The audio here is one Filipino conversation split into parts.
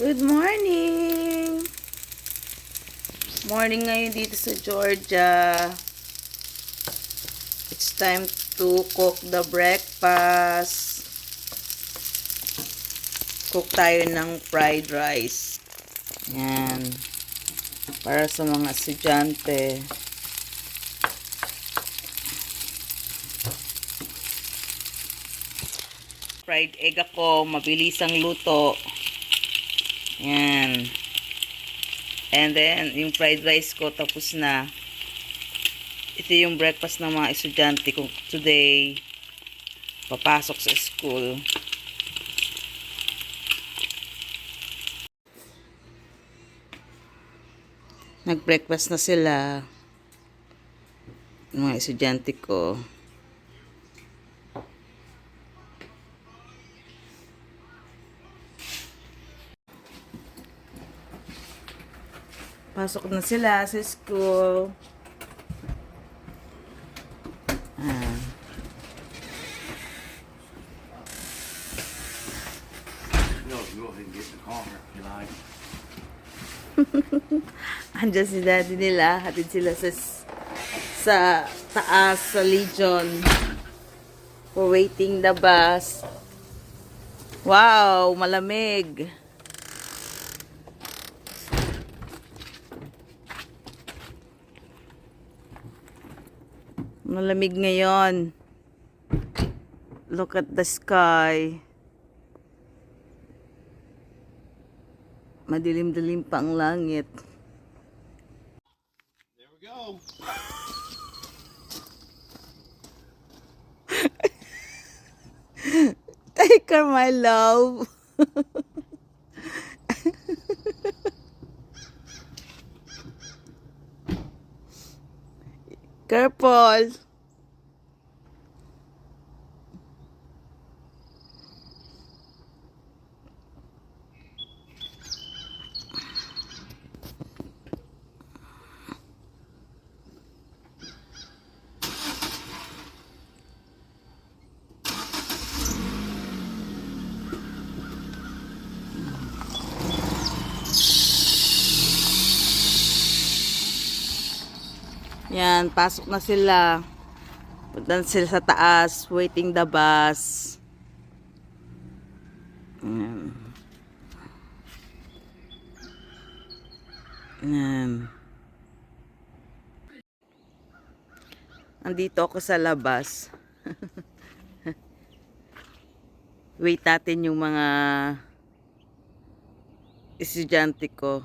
Good morning! Morning ngayon dito sa Georgia. It's time to cook the breakfast. Cook tayo ng fried rice. Yan. Para sa mga estudyante. Fried egg ako. Mabilis ang luto. Yan. And then, yung fried rice ko tapos na. Ito yung breakfast ng mga estudyante ko today. Papasok sa school. Nag-breakfast na sila. Mga estudyante ko. Pasok na sila sa school. Ah. Andiyan si daddy nila. Hatid sila sa, sa taas, sa Legion. For waiting the bus. Wow, malamig. Malamig ngayon. Look at the sky. Madilim-dilim pa ang langit. There we go. Take her, my love. purple. Yan, pasok na sila. Punta na sila sa taas, waiting the bus. Yan. Yan. Andito ako sa labas. Wait natin yung mga estudyante ko.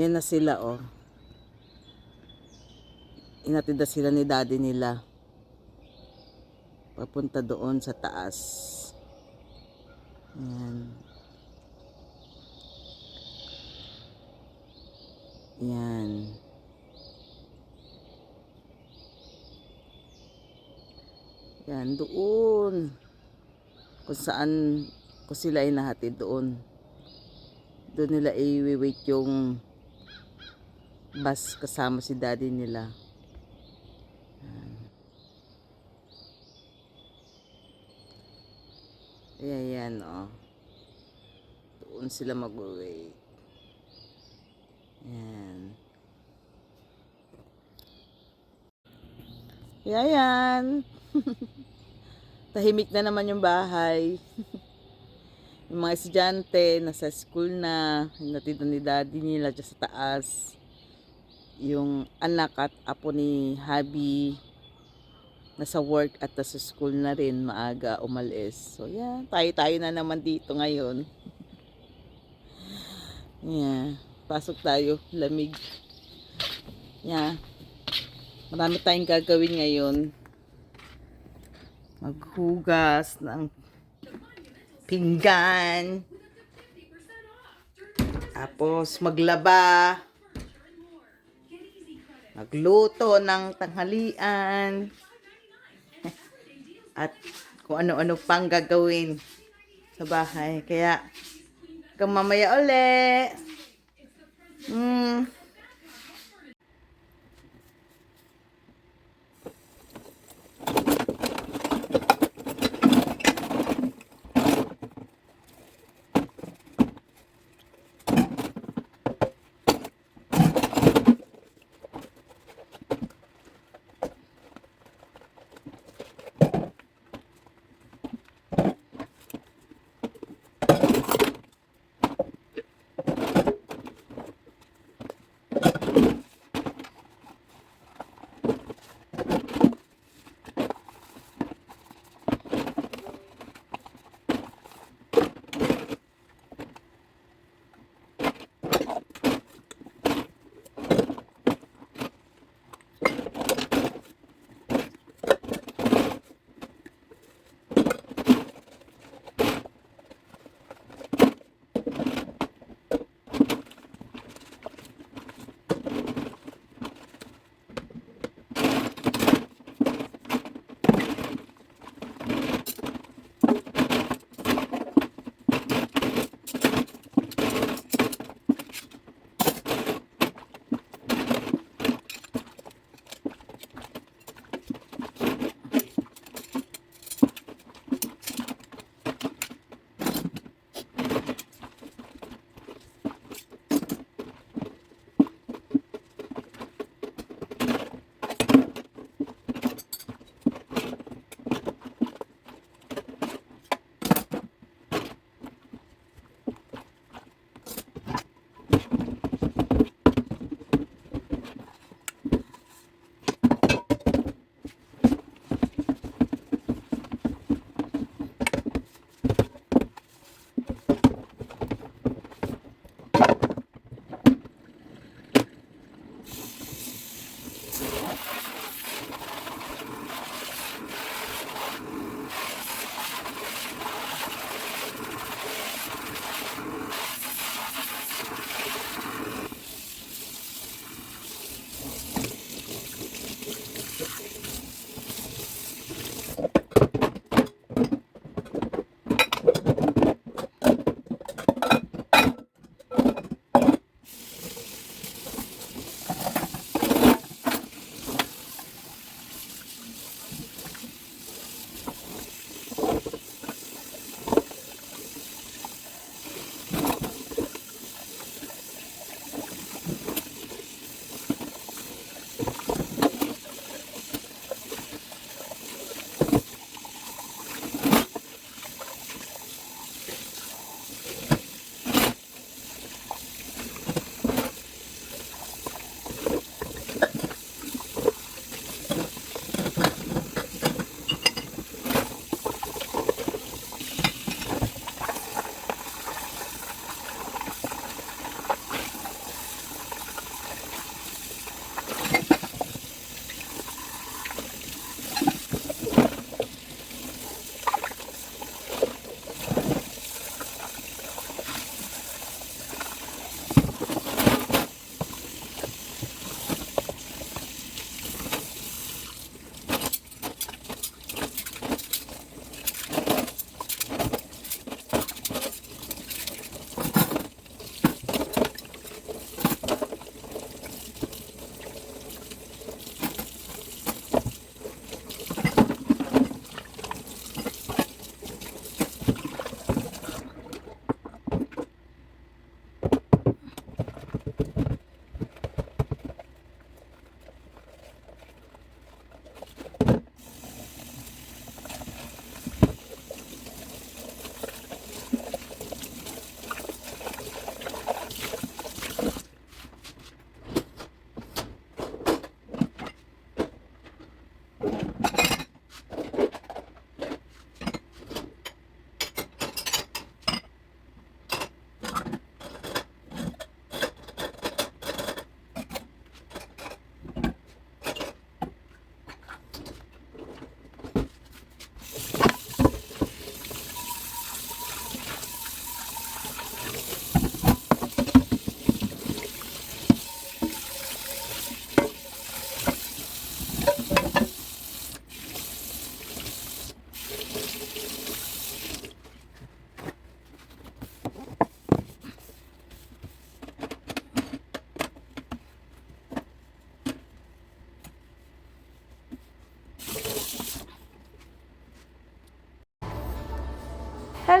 Yan na sila, oh inatid na sila ni daddy nila. Papunta doon sa taas. Yan yan yan doon. Kung saan kung sila ay nahatid doon. Doon nila i-wait yung bus kasama si daddy nila Ayan, yan, oh. Sila mag-wait. Ayan. Ayan, yan. Tahimik na naman yung bahay. yung mga estudyante, nasa school na. Natito ni daddy nila dyan sa taas. Yung anak at apo ni Habi nasa work at nasa school na rin maaga umalis. So yeah, tayo-tayo na naman dito ngayon. yeah, pasok tayo, lamig. Yeah. Marami tayong gagawin ngayon. Maghugas ng pinggan. Tapos maglaba. Magluto ng tanghalian at kung ano-ano pang gagawin sa bahay. Kaya, hanggang mamaya uli. Mm.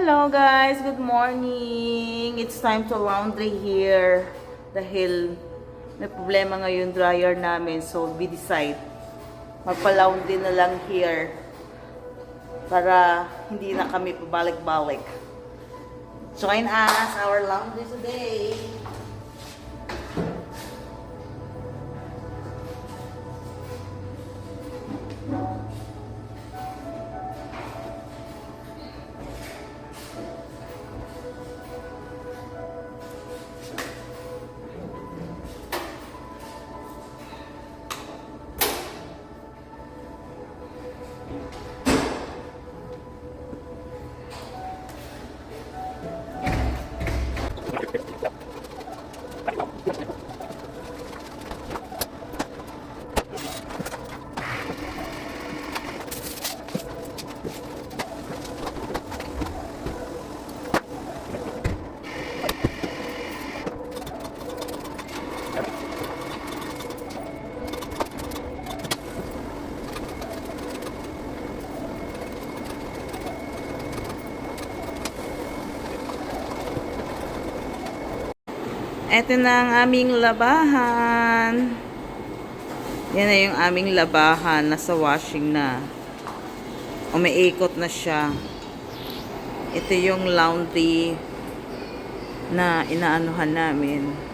Hello guys, good morning. It's time to laundry here. Dahil may problema ngayon dryer namin, so we decide magpa-laundry na lang here para hindi na kami pabalik-balik. Join us, our laundry today. Ito na ang aming labahan. Yan na yung aming labahan. Nasa washing na. Umiikot na siya. Ito yung laundry na inaanuhan namin.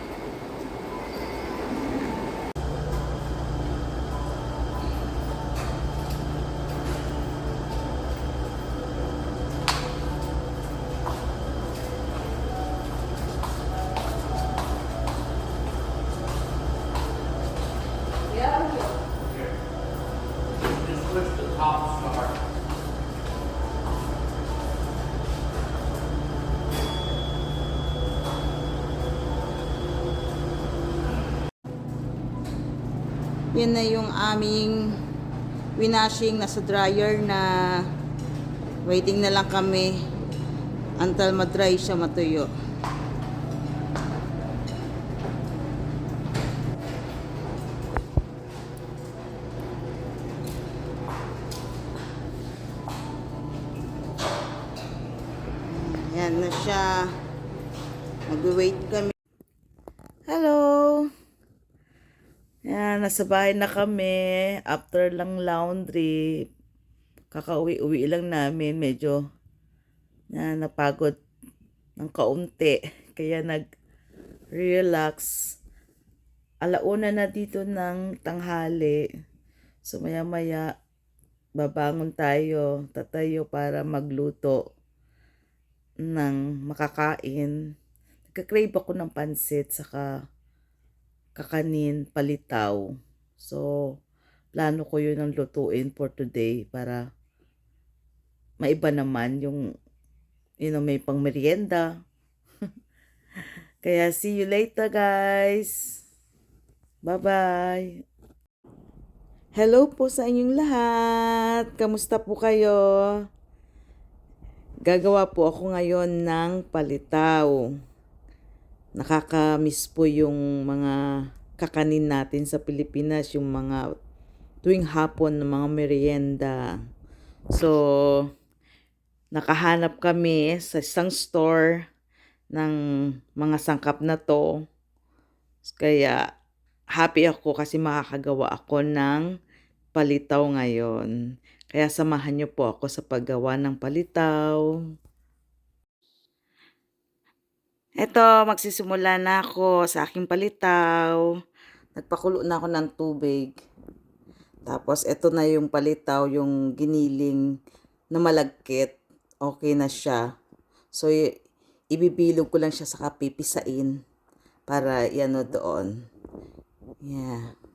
Yan na yung aming winashing nasa dryer na waiting na lang kami until madry siya matuyo. Yan na siya. Mag-wait kami. Hello! Yan, nasa bahay na kami. After lang laundry, kakauwi-uwi lang namin. Medyo na napagod ng kaunti. Kaya nag-relax. Alauna na dito ng tanghali. So maya-maya, babangon tayo, tatayo para magluto ng makakain. Nagka-crave ako ng pansit saka kakanin, palitaw. So, plano ko yun ang lutuin for today para maiba naman yung, you know, may pang merienda. Kaya see you later guys. Bye-bye. Hello po sa inyong lahat. Kamusta po kayo? Gagawa po ako ngayon ng palitaw nakaka-miss po yung mga kakanin natin sa Pilipinas, yung mga tuwing hapon ng mga merienda. So, nakahanap kami sa isang store ng mga sangkap na to. Kaya, happy ako kasi makakagawa ako ng palitaw ngayon. Kaya samahan niyo po ako sa paggawa ng palitaw. Eto, magsisimula na ako sa aking palitaw. Nagpakulo na ako ng tubig. Tapos, eto na yung palitaw, yung giniling na malagkit. Okay na siya. So, ibibilog ko lang siya sa kapipisain para iano doon. Yeah.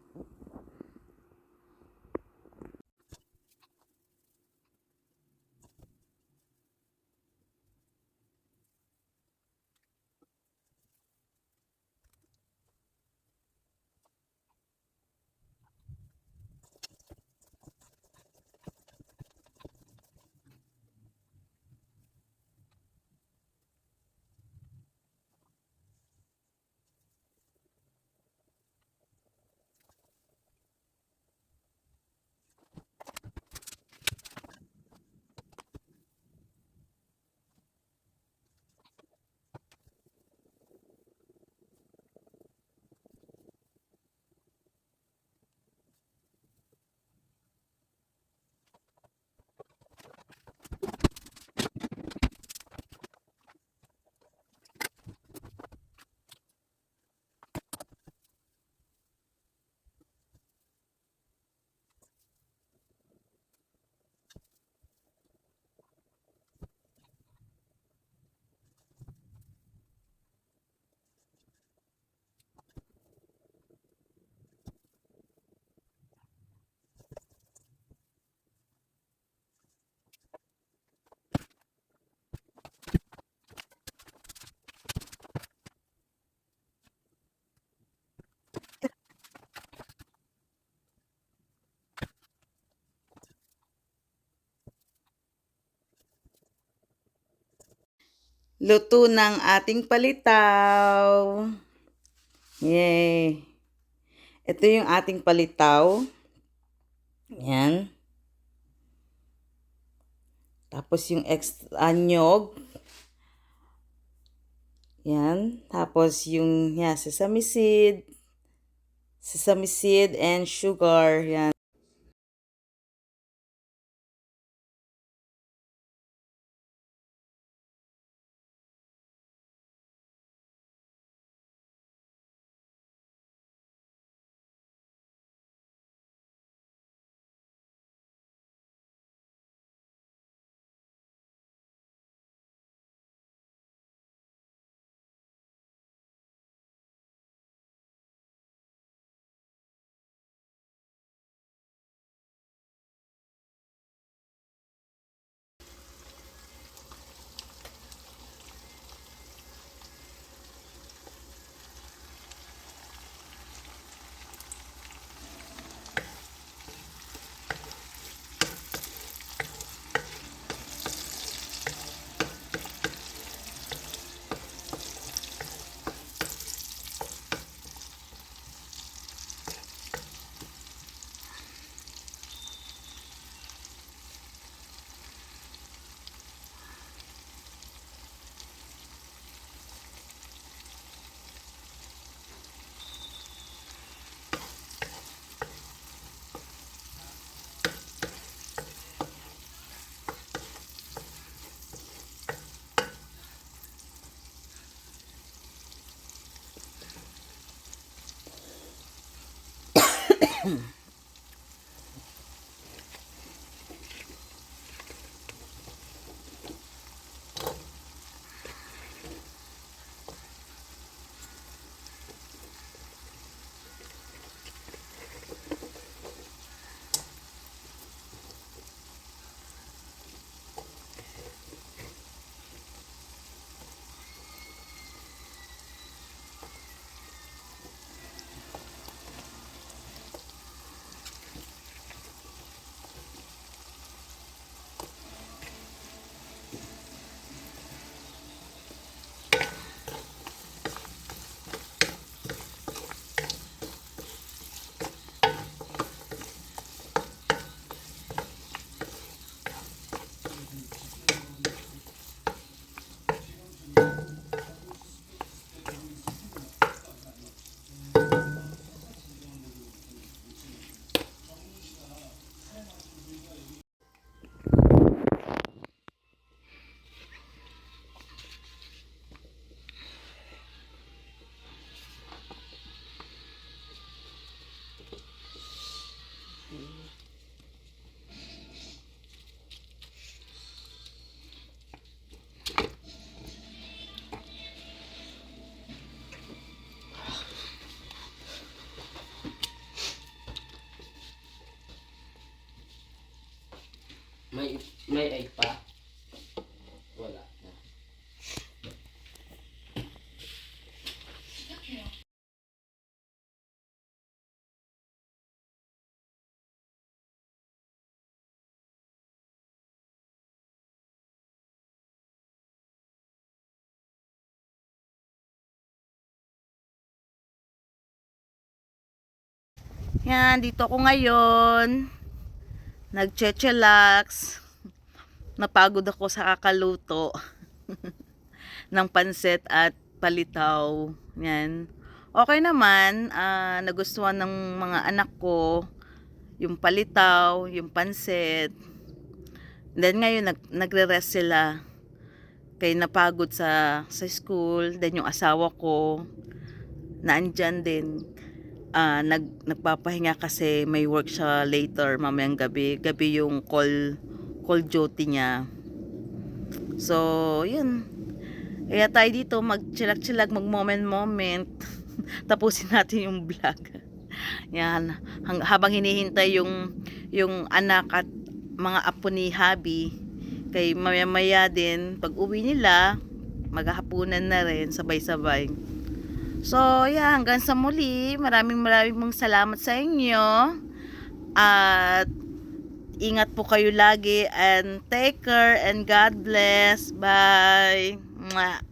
Luto ng ating palitaw. Yay! Ito yung ating palitaw. Yan. Tapos yung extra nyog. Yan. Tapos yung yeah, sesame seed. Sesame seed and sugar. Yan. May may egg pa? Wala na. Yan, dito ako ngayon. Nagche-chillax. Napagod ako sa kakaluto ng pansit at palitaw. Yan. Okay naman, ah, nagustuhan ng mga anak ko yung palitaw, yung pansit. Then ngayon nag, nagre-rest sila. Kaya napagod sa sa school, then yung asawa ko naandyan din ah nag nagpapahinga kasi may work siya later mamayang gabi. Gabi yung call call duty niya. So, yun. Kaya tayo dito mag-chilag-chilag, mag-moment-moment. Tapusin natin yung vlog. Yan. Hang, habang hinihintay yung yung anak at mga apo ni Habi, kay maya-maya din, pag uwi nila, maghahapunan na rin, sabay-sabay. So, yeah, hanggang sa muli. Maraming maraming mong salamat sa inyo. At ingat po kayo lagi and take care and God bless. Bye. Mwah.